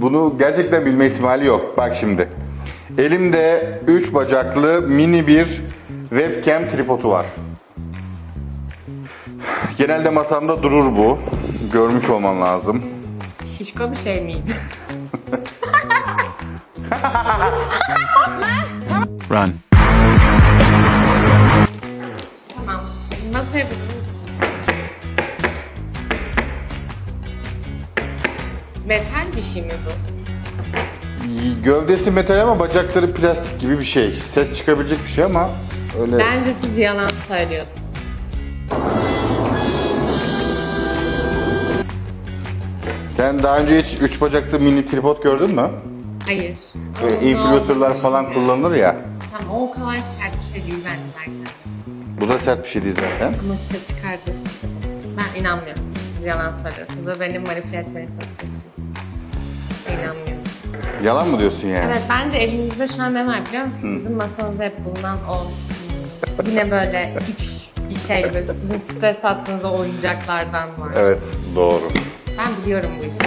Bunu gerçekten bilme ihtimali yok. Bak şimdi. Elimde 3 bacaklı mini bir webcam tripodu var. Genelde masamda durur bu. Görmüş olman lazım. Şişko bir şey miydi? Run. tamam. Nasıl yapıyoruz? Metal bir şey mi bu? Gövdesi metal ama bacakları plastik gibi bir şey. Ses çıkabilecek bir şey ama öyle. Bence siz yalan söylüyorsunuz. Sen daha önce hiç 3 bacaklı mini tripod gördün mü? Hayır. Böyle influencerlar falan kullanır ya. Tamam o kadar sert bir şey değil bence belki. Bu da sert bir şey değil zaten. Ama ses çıkartırsınız. Ben inanmıyorum. Siz yalan söylüyorsunuz ve beni manipüle etmeye çalışıyorsunuz. İnanmıyorum. Yalan mı diyorsun yani? Evet bence elinizde şu an ne var biliyor musunuz? Sizin masanızda hep bulunan o yine böyle üç bir şey böyle sizin stres attığınız o oyuncaklardan var. Evet, doğru. Ben biliyorum bu işi.